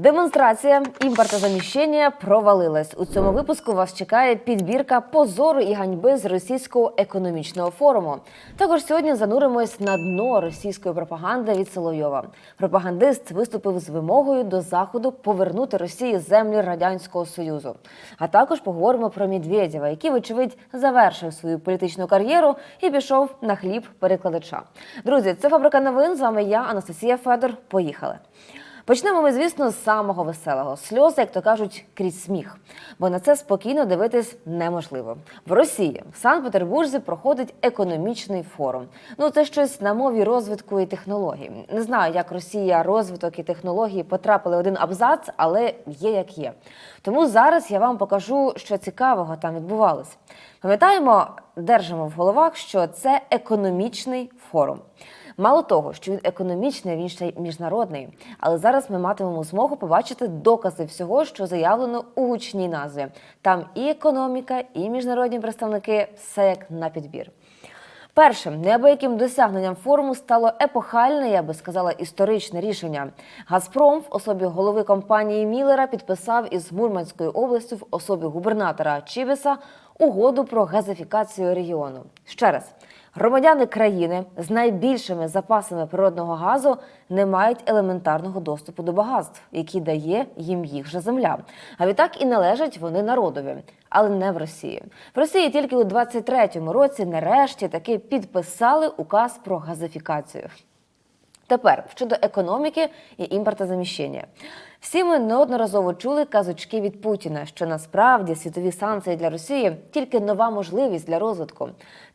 Демонстрація імпортозаміщення провалилась. У цьому випуску вас чекає підбірка позору і ганьби з російського економічного форуму. Також сьогодні зануримось на дно російської пропаганди від Соловйова. Пропагандист виступив з вимогою до заходу повернути Росії землі радянського союзу. А також поговоримо про Медведєва, який, вочевидь, завершив свою політичну кар'єру і пішов на хліб перекладача. Друзі, це фабрика новин. З вами я, Анастасія Федор. Поїхали. Почнемо ми, звісно, з самого веселого сльози, як то кажуть, крізь сміх. Бо на це спокійно дивитись неможливо. В Росії в Санкт-Петербурзі проходить економічний форум. Ну це щось на мові розвитку і технологій. Не знаю, як Росія розвиток і технології потрапили в один абзац, але є як є. Тому зараз я вам покажу, що цікавого там відбувалось. Пам'ятаємо, держимо в головах, що це економічний форум. Мало того, що він економічний, він ще й міжнародний. Але зараз ми матимемо змогу побачити докази всього, що заявлено у гучній назві. Там і економіка, і міжнародні представники все як на підбір. Першим неабияким досягненням форуму стало епохальне, я би сказала, історичне рішення. Газпром в особі голови компанії Міллера підписав із Мурманською областю в особі губернатора Чібіса угоду про газифікацію регіону. Ще раз. Громадяни країни з найбільшими запасами природного газу не мають елементарного доступу до багатств, які дає їм їх же земля. А відтак і належать вони народові, але не в Росії. В Росії тільки у 23-му році нарешті таки підписали указ про газифікацію. Тепер щодо економіки і імпортозаміщення. Всі ми неодноразово чули казочки від Путіна, що насправді світові санкції для Росії тільки нова можливість для розвитку.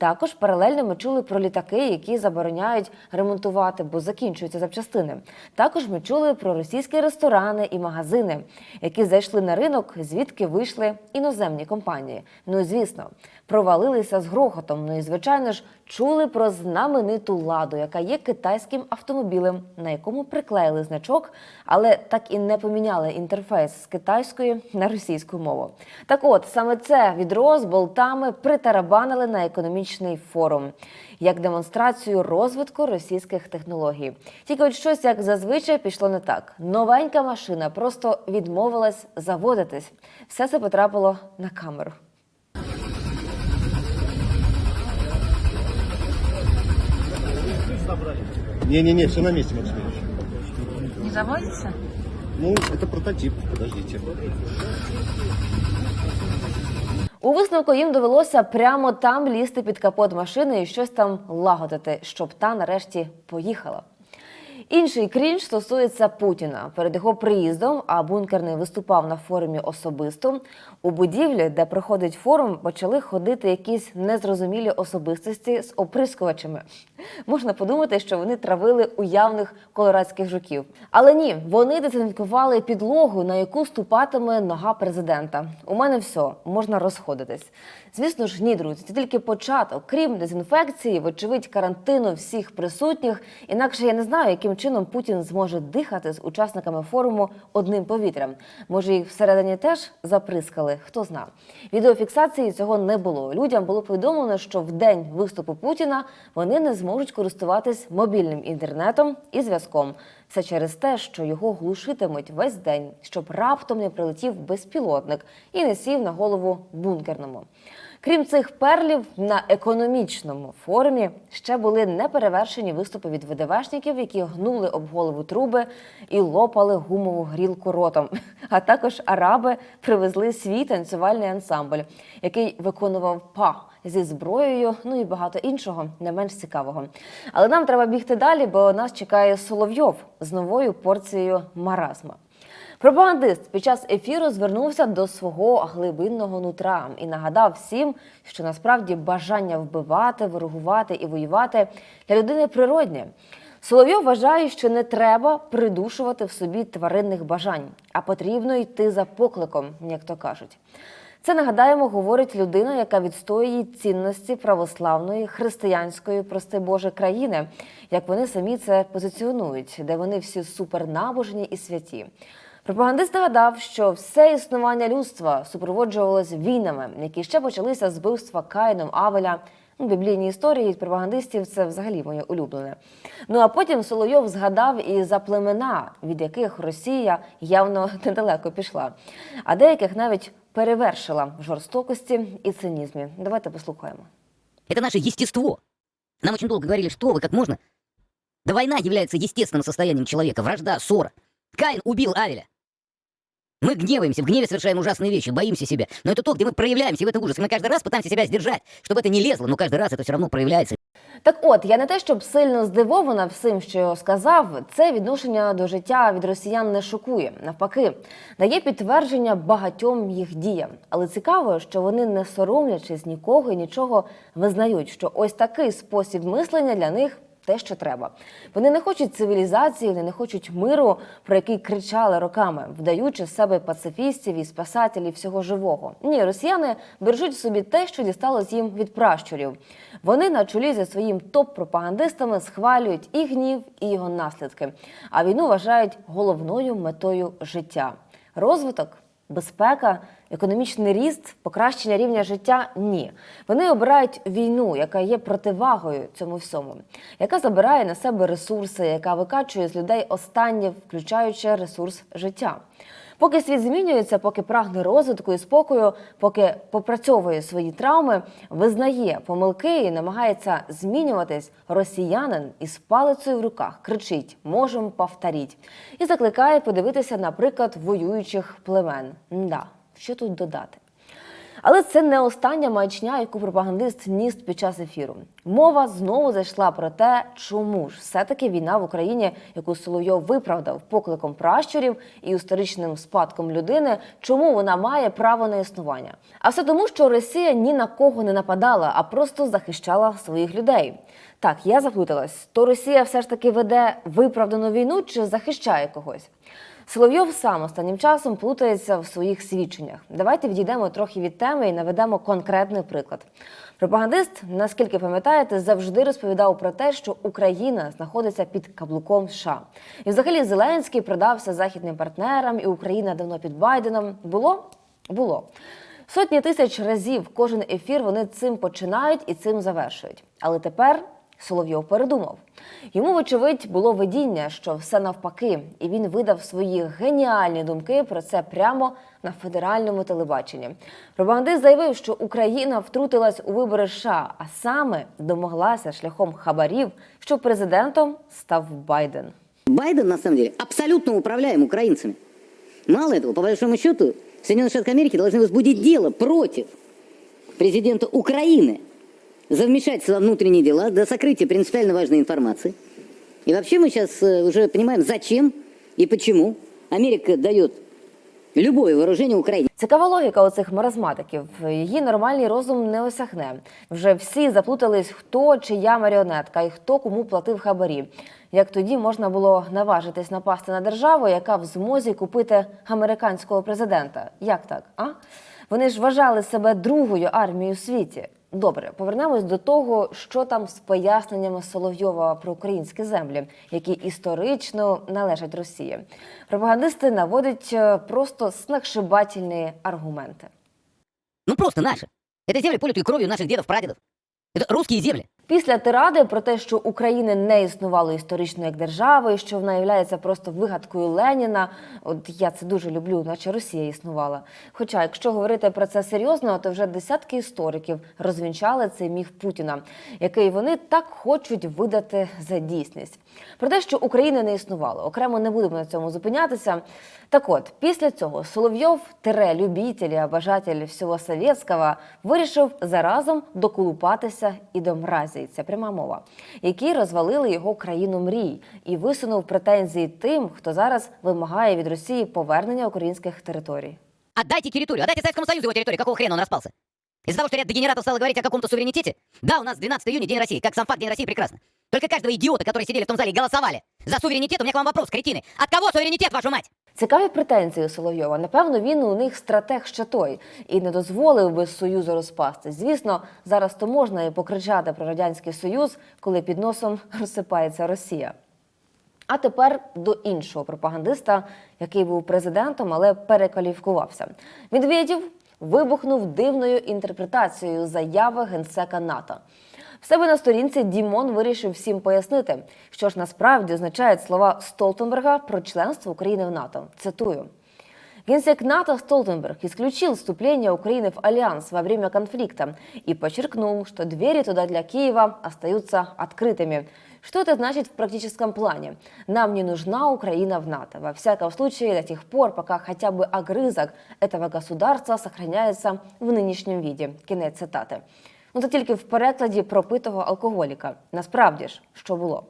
Також паралельно ми чули про літаки, які забороняють ремонтувати, бо закінчуються запчастини. Також ми чули про російські ресторани і магазини, які зайшли на ринок, звідки вийшли іноземні компанії. Ну і звісно, провалилися з грохотом. Ну і звичайно ж чули про знамениту ладу, яка є китайським автомобілем, на якому приклеїли значок, але так і не поміняли інтерфейс з китайської на російську мову. Так от саме це відро з болтами притарабанили на економічний форум як демонстрацію розвитку російських технологій. Тільки от щось як зазвичай пішло не так. Новенька машина просто відмовилась заводитись. Все це потрапило на камеру. Не-не-не, все на месте, Максим. Не заводится? Ну, это прототип, подождите. У висновку їм довелося прямо там лізти під капот машини і щось там лагодити, щоб та нарешті поїхала. Інший крінж стосується Путіна. Перед його приїздом, а бункерний виступав на форумі особисто. У будівлі, де проходить форум, почали ходити якісь незрозумілі особистості з оприскувачами. Можна подумати, що вони травили уявних колорадських жуків. Але ні, вони дезінфікували підлогу, на яку ступатиме нога президента. У мене все, можна розходитись. Звісно ж, ні, друзі, це тільки початок. Крім дезінфекції, вочевидь, карантину всіх присутніх. Інакше я не знаю, яким чином Путін зможе дихати з учасниками форуму одним повітрям. Може, їх всередині теж заприскали, хто зна. Відеофіксації цього не було. Людям було повідомлено, що в день виступу Путіна вони не зможуть користуватись мобільним інтернетом і зв'язком. Все через те, що його глушитимуть весь день, щоб раптом не прилетів безпілотник і не сів на голову бункерному. Крім цих перлів, на економічному форумі ще були неперевершені виступи від ВДВшників, які гнули об голову труби і лопали гумову грілку ротом. А також араби привезли свій танцювальний ансамбль, який виконував па зі зброєю, ну і багато іншого, не менш цікавого. Але нам треба бігти далі, бо нас чекає Соловйов з новою порцією маразма. Пропагандист під час ефіру звернувся до свого глибинного нутра і нагадав всім, що насправді бажання вбивати, ворогувати і воювати для людини природнє. Соловйов вважає, що не треба придушувати в собі тваринних бажань, а потрібно йти за покликом, як то кажуть. Це нагадаємо, говорить людина, яка відстоює цінності православної християнської, прости Боже, країни, як вони самі це позиціонують, де вони всі супернабожні і святі. Пропагандист нагадав, що все існування людства супроводжувалось війнами, які ще почалися з вбивства Каїном Авеля Ну, Біблійні історії від пропагандистів це взагалі моє улюблене. Ну а потім Соловйов згадав і за племена, від яких Росія явно недалеко пішла, а деяких навіть перевершила в жорстокості і цинізмі. Давайте послухаємо. Это наше естество. Нам очень долго говорили, что вы, как можно. Да война является естественным состоянием человека, вражда, ссора. Каин убил Авеля. Мы гневаемся, в гневе совершаем ужасные вещи, боимся себя. Но это то, где мы проявляемся в это ужас. И мы каждый раз пытаемся себя сдержать, чтобы это не лезло, но каждый раз это все равно проявляется. Так от, я не те, щоб сильно здивована всім, що сказав, це відношення до життя від росіян не шокує. Навпаки, дає підтвердження багатьом їх діям. Але цікаво, що вони, не соромлячись нікого і нічого, визнають, що ось такий спосіб мислення для них. те, що треба. Вони не хочуть цивілізації, вони не хочуть миру, про який кричали роками, вдаючи з себе пацифістів і спасателів всього живого. Ні, росіяни бережуть собі те, що дісталось їм від пращурів. Вони на чолі зі своїм топ-пропагандистами схвалюють і гнів, і його наслідки. А війну вважають головною метою життя. Розвиток Безпека, економічний ріст, покращення рівня життя ні. Вони обирають війну, яка є противагою цьому всьому, яка забирає на себе ресурси, яка викачує з людей останнє, включаючи ресурс життя. Поки світ змінюється, поки прагне розвитку і спокою, поки попрацьовує свої травми, визнає помилки і намагається змінюватись, росіянин із палицею в руках кричить «Можем повторіть» і закликає подивитися, наприклад, воюючих племен. Да, що тут додати? Але це не остання маячня, яку пропагандист ніс під час ефіру. Мова знову зайшла про те, чому ж все-таки війна в Україні, яку Соловйов виправдав покликом пращурів і історичним спадком людини, чому вона має право на існування? А все тому, що Росія ні на кого не нападала, а просто захищала своїх людей. Так, я заплуталась, то Росія все ж таки веде виправдану війну чи захищає когось? Соловйов сам останнім часом плутається в своїх свідченнях. Давайте відійдемо трохи від теми і наведемо конкретний приклад. Пропагандист, наскільки пам'ятаєте, завжди розповідав про те, що Україна знаходиться під каблуком США. І взагалі Зеленський продався західним партнерам, і Україна давно під Байденом. Було? Було. Сотні тисяч разів кожен ефір вони цим починають і цим завершують. Але тепер Соловйов передумав. Йому, вочевидь, було видіння, що все навпаки, і він видав свої геніальні думки про це прямо на федеральному телебаченні. Пропагандист заявив, що Україна втрутилась у вибори США, а саме домоглася шляхом хабарів, що президентом став Байден. Байден, на самом деле, абсолютно управляем украинцами. Мало этого, по большому счету, Соединенные Штаты Америки должны возбудить дело против президента Украины за вмешательство во внутренние дела, до сокрытия принципиально важной информации. И вообще мы сейчас э, уже понимаем, зачем и почему Америка дает любое вооружение Украине. Цікава логіка оцих маразматиків. Її нормальний розум не осягне. Вже всі заплутались, хто чия маріонетка і хто кому платив хабарі. Як тоді можна було наважитись напасти на державу, яка в змозі купити американського президента? Як так? А вони ж вважали себе другою армією у світі. Добре, повернемось до того, що там з поясненнями Соловйова про українські землі, які історично належать Росії. Пропагандисти наводять е, просто сногсшибательні аргументи. Ну просто наши. Это земли, политые кровью наших дедов, прадедов. Это русские земли. Після тиради про те, що України не існувало історично як держави, що вона є просто вигадкою Леніна. От я це дуже люблю, наче Росія існувала. Хоча, якщо говорити про це серйозно, то вже десятки істориків розвінчали цей міф Путіна, який вони так хочуть видати за дійсність. Про те, що України не існувало, окремо не будемо на цьому зупинятися. Так от, після цього Соловйов, тире любитель, а бажатель всього совєтського, вирішив заразом доколупатися і до мразі. Це пряма мова, які розвалили його країну мрій і висунув претензії тим, хто зараз вимагає від Росії повернення українських територій. Отдайте территорию, отдайте Советскому Союзу его территорию. Какого хрена он распался? Из-за того, что ряд дегенератов стало говорить о каком-то суверенитете? Да, у нас 12 июня День России. Как сам факт День России прекрасно. Только каждого идиота, которые сидели в том зале и голосовали за суверенитет, у меня к вам вопрос, кретины. От кого суверенитет, вашу мать? Цікаві претензії у Соловйова. Напевно, він у них стратег ще той і не дозволив би Союзу розпасти. Звісно, зараз то можна і покричати про радянський союз, коли під носом розсипається Росія. А тепер до іншого пропагандиста, який був президентом, але перекваліфікувався. Медведєв вибухнув дивною інтерпретацією заяви генсека НАТО. В себе на сторінці Дімон вирішив всім пояснити, що ж насправді означають слова Столтенберга про членство України в НАТО. Цитую. Генсек НАТО Столтенберг исключил вступление Украины в альянс во время конфликта и подчеркнул, что двери туда для Киева остаются открытыми. Что это значит в практическом плане? Нам не нужна Украина в НАТО. Во всяком случае, до тех пор, пока хотя бы огрызок этого государства сохраняется в нынешнем виде. Кінець цитати. Ну це тільки в перекладі пропитого алкоголіка. Насправді ж, що було.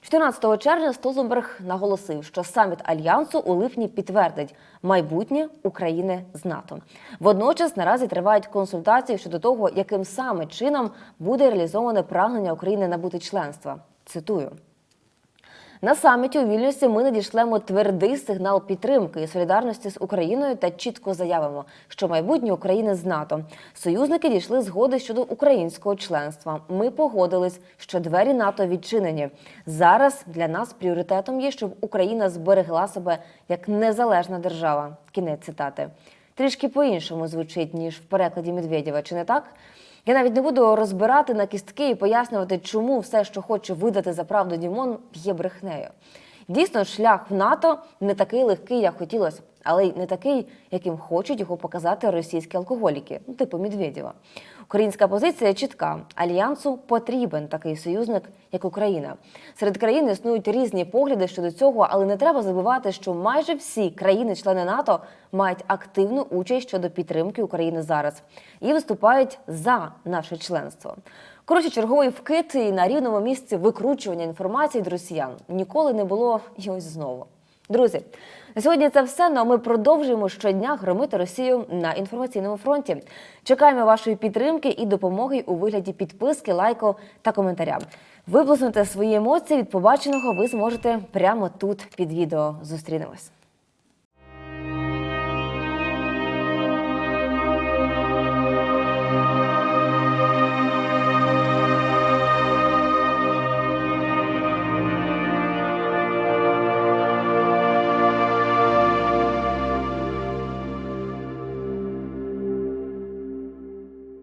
14 червня Столтенберг наголосив, що саміт альянсу у липні підтвердить майбутнє України з НАТО. Водночас наразі тривають консультації щодо того, яким саме чином буде реалізоване прагнення України набути членства. Цитую. На саміті у Вільнюсі ми надішлемо твердий сигнал підтримки і солідарності з Україною та чітко заявимо, що майбутнє України з НАТО. Союзники дійшли згоди щодо українського членства. Ми погодились, що двері НАТО відчинені. Зараз для нас пріоритетом є, щоб Україна зберегла себе як незалежна держава. Кінець цитати. Трішки по-іншому звучить ніж в перекладі Медведєва, чи не так? Я навіть не буду розбирати на кістки і пояснювати, чому все, що хоче видати за правду Дімон, є брехнею. Дійсно, шлях в НАТО не такий легкий, як хотілося, але й не такий, яким хочуть його показати російські алкоголіки, ну типу Медведєва. Українська позиція чітка: альянсу потрібен такий союзник, як Україна. Серед країн існують різні погляди щодо цього, але не треба забувати, що майже всі країни-члени НАТО мають активну участь щодо підтримки України зараз і виступають за наше членство. Коротше, черговий вкид і на рівному місці викручування інформації від росіян ніколи не було і ось знову. Друзі, на сьогодні це все. Ну а ми продовжуємо щодня громити Росію на інформаційному фронті. Чекаємо вашої підтримки і допомоги у вигляді підписки, лайку та коментаря. Виплеснути свої емоції від побаченого ви зможете прямо тут під відео. Зустрінемось.